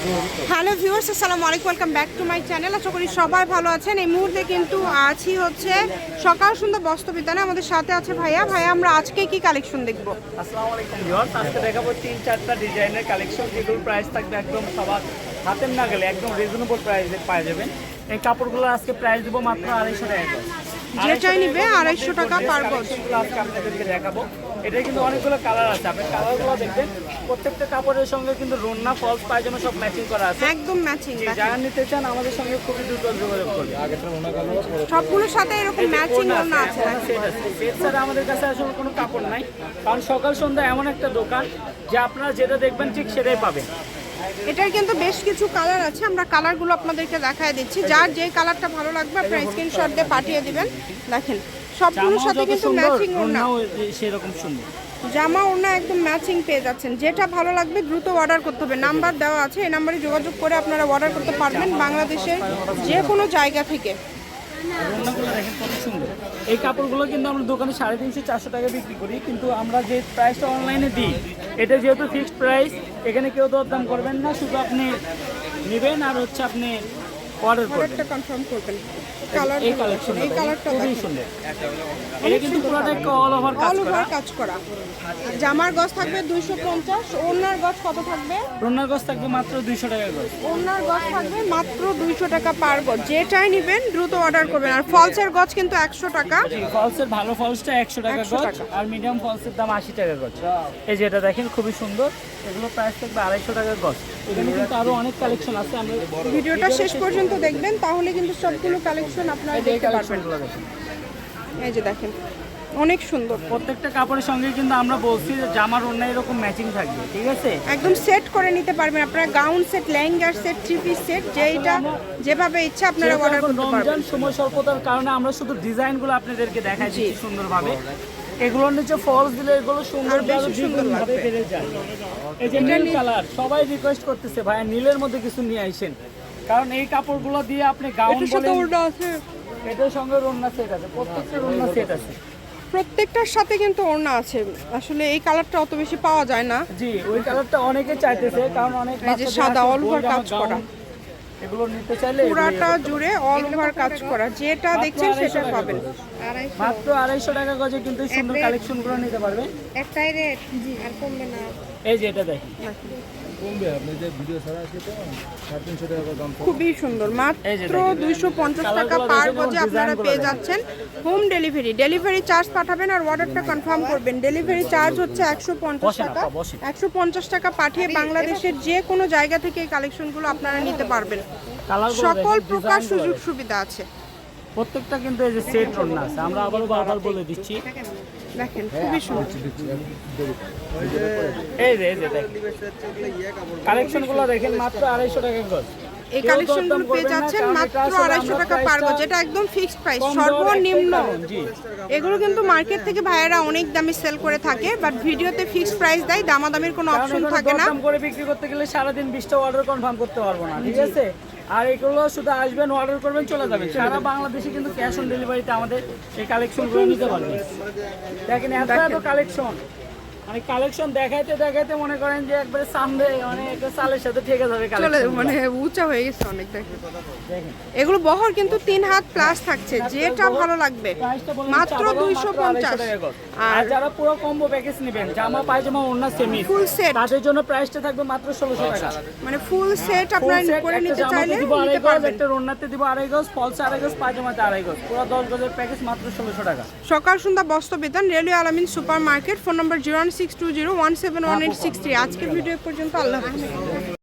Hello viewers আসসালামু আলাইকুম welcome back to my channel. আশা করি সবাই ভালো আছেন। এই মুহূর্তে কিন্তু আছি হচ্ছে সকাল সন্ধ্যা বস্ত্র বিতানে আমাদের সাথে আছে ভাইয়া। ভাইয়া আমরা আজকে কি কালেকশন দেখব? আসসালামু আলাইকুম ভিউয়ার্স। আজকে দেখাবো তিন চারটা ডিজাইনের কালেকশন যেগুলোর প্রাইস থাকবে একদম সবার হাতের না গেলে একদম রিজনেবল প্রাইসে পাওয়া যাবেন এই কাপড়গুলো আজকে প্রাইস দেবো মাত্র আড়াইশো টাকা। যেটাই নিবে আড়াইশো 250 টাকা per আজকে আপনাদেরকে দেখাবো। এটা কিন্তু অনেকগুলো কালার আছে। আপনি কালারগুলো দেখবেন প্রত্যেকটা কাপড়ের সঙ্গে কিন্তু রন্না ফলস পায়জামা সব ম্যাচিং করা আছে। একদম ম্যাচিং যে যারা নিতে চান আমাদের সঙ্গে খুবই দ্রুত যোগাযোগ করবে সবগুলোর সাথে এরকম ম্যাচিং ওড়না আছে সেট আছে। সেট ছাড়া আমাদের কাছে আসলে কোনো কাপড় নাই। কারণ সকাল সন্ধ্যা এমন একটা দোকান যে আপনারা যেটা দেখবেন ঠিক সেটাই পাবেন। এটার কিন্তু বেশ কিছু কালার আছে আমরা কালারগুলো আপনাদেরকে দেখায় দিচ্ছি। যার যে কালারটা ভালো লাগবে আপনারা স্ক্রিনশট দিয়ে পাঠিয়ে দিবেন। দেখেন সবগুলোর সাথে কিন্তু ম্যাচিং ওড়না। সেরকম সুন্দর। জামা ওড়না একদম ম্যাচিং পেয়ে যাচ্ছেন। যেটা ভালো লাগবে দ্রুত অর্ডার করতে হবে। নাম্বার দেওয়া আছে এই নাম্বারে যোগাযোগ করে আপনারা অর্ডার করতে পারবেন বাংলাদেশের যে কোনো জায়গা থেকে। এই কাপড়গুলো কিন্তু আমরা দোকানে সাড়ে তিনশো চারশো টাকা বিক্রি করি। কিন্তু আমরা যে প্রাইসটা অনলাইনে দিই এটা যেহেতু ফিক্সড প্রাইস এখানে কেউ দরদাম করবেন না। শুধু আপনি নেবেন আর হচ্ছে আপনি অর্ডার করবেন। অর্ডারটা কনফার্ম করবেন। এই খুবই সুন্দর। এটা কিন্তু পুরোটা অল ওভার কাজ করা। ওভার কাজ করা। জামার গজ থাকবে দুইশো পঞ্চাশ ওড়নার গজ কত থাকবে? গজ থাকবে মাত্র দুইশো টাকা গজ ওড়নার গজ থাকবে মাত্র দুইশো টাকা পার গজ যেটাই নেবেন দ্রুত অর্ডার করবেন। আর ফলসের গজ কিন্তু একশো টাকা। ফলসের ভালো ফলসটা একশো টাকা 100 গজ আর মিডিয়াম ফলসের দাম আশি টাকা গজ এই যে এটা দেখেন খুবই সুন্দর। এগুলো প্রাইস থাকবে আড়াইশো টাকা গজ এখানে কিন্তু আরও অনেক কালেকশন আছে আমরা ভিডিওটা শেষ পর্যন্ত দেখবেন তাহলে কিন্তু সবগুলো কালেকশন আপনারা দেখতে পারবেন। এই যে দেখেন অনেক সুন্দর। প্রত্যেকটা কাপড়ের সঙ্গে কিন্তু আমরা বলছি যে জামার অন্য এরকম ম্যাচিং থাকবে ঠিক আছে? একদম সেট করে নিতে পারবেন আপনারা গাউন সেট লেহেঙ্গার সেট থ্রি পিস সেট যেইটা যেভাবে ইচ্ছা আপনারা অর্ডার করতে পারবেন। সময় স্বল্পতার কারণে আমরা শুধু ডিজাইনগুলো আপনাদেরকে। দিচ্ছি সুন্দরভাবে। এগুলোর নিচে ফলস দিলে এগুলো সুন্দর বেশি সুন্দর লাগবে। বেড়ে যায়। এই যে নীল কালার সবাই রিকোয়েস্ট করতেছে ভাই নীলের মধ্যে কিছু নিয়ে আইসেন। কারণ এই কাপড়গুলো দিয়ে আপনি গাউন বলেন ওড়না আছে। এটার সঙ্গে রন্না সেট আছে প্রত্যেকটা রন্না সেট আছে। প্রত্যেকটার সাথে কিন্তু ওড়না আছে। আসলে এই কালারটা অত বেশি পাওয়া যায় না। জি ওই কালারটা অনেকে চাইতেছে কারণ অনেক এই যে সাদা জামা, কাজ করা। এগুলো নিতে চাইলে পুরাটা জুড়ে অল ওভার কাজ করা যেটা দেখছেন সেটা পাবেন। মাত্র আড়াইশো টাকা গজে কিন্তু সুন্দর কালেকশনগুলো নিতে পারবেন। একটাই রেট জি। আর কমবে না। এই যে এটা দেখেন। খুবই সুন্দর। মাত্র দুইশো পঞ্চাশ টাকা পার গজে আপনারা পেয়ে যাচ্ছেন হোম ডেলিভারি ডেলিভারি চার্জ পাঠাবেন আর অর্ডারটা কনফার্ম করবেন। ডেলিভারি চার্জ হচ্ছে একশো পঞ্চাশ টাকা। একশো পঞ্চাশ টাকা পাঠিয়ে বাংলাদেশের যে কোনো জায়গা থেকে এই কালেকশনগুলো আপনারা নিতে পারবেন। সকল প্রকার সুযোগ সুবিধা আছে। প্রত্যেকটা কিন্তু এই যে সেট রন্না আছে। আমরা আবারও বারবার বলে দিচ্ছি। দেখেন খুবই সুন্দর। এই যে এই যে দেখেন। কালেকশন দেখেন মাত্র আড়াইশো টাকা গজ। এই কালেকশনগুলো পেয়ে যাচ্ছেন মাত্র আড়াইশো টাকা পার গজ এটা একদম ফিক্সড প্রাইস সর্বনিম্ন। এগুলো কিন্তু মার্কেট থেকে ভাইয়েরা অনেক দামে সেল করে থাকে বাট ভিডিওতে ফিক্সড প্রাইস দেয় দামাদামির কোনো অপশন থাকে না। করে বিক্রি করতে গেলে সারাদিন বিশটা অর্ডার কনফার্ম করতে পারব না ঠিক আছে? আর এগুলো শুধু আসবেন অর্ডার করবেন, চলে যাবেন। সারা বাংলাদেশে কিন্তু ক্যাশ অন ডেলিভারিতে আমাদের এই কালেকশনগুলো নিতে পারবেন। দেখেন এত এত কালেকশন মানে কালেকশন দেখাইতে দেখাইতে মনে করেন যে একবারে সামনে মানে একটা সালের সাথে ঠেকে যাবে চলে মানে উঁচা হয়ে গেছে অনেক দেখেন। এগুলো বহর কিন্তু তিন হাত প্লাস থাকছে যেটা ভালো লাগবে। মাত্র দুইশো পঞ্চাশ। 250 টাকা গজ। আর যারা পুরো কম্বো প্যাকেজ নেবেন জামা পায়জামা ওড়না সেমি ফুল সেট তাদের জন্য প্রাইসটা থাকবে মাত্র ষোলোশো টাকা। মানে ফুল সেট আপনারা করে নিতে চাইলে নিতে পারবেন। একটা দিব আড়াই গজ ফলসে আড়াই গজ পায়জামাতে আড়াই গজ পুরো দশ গজের প্যাকেজ মাত্র ষোলোশো টাকা। সকাল সন্ধ্যা বস্ত্র বেতন railway Alamin super market phone number zero six two zero one seven one eight six three আজকের ভিডিও পর্যন্ত আল্লাহ হাফিজ।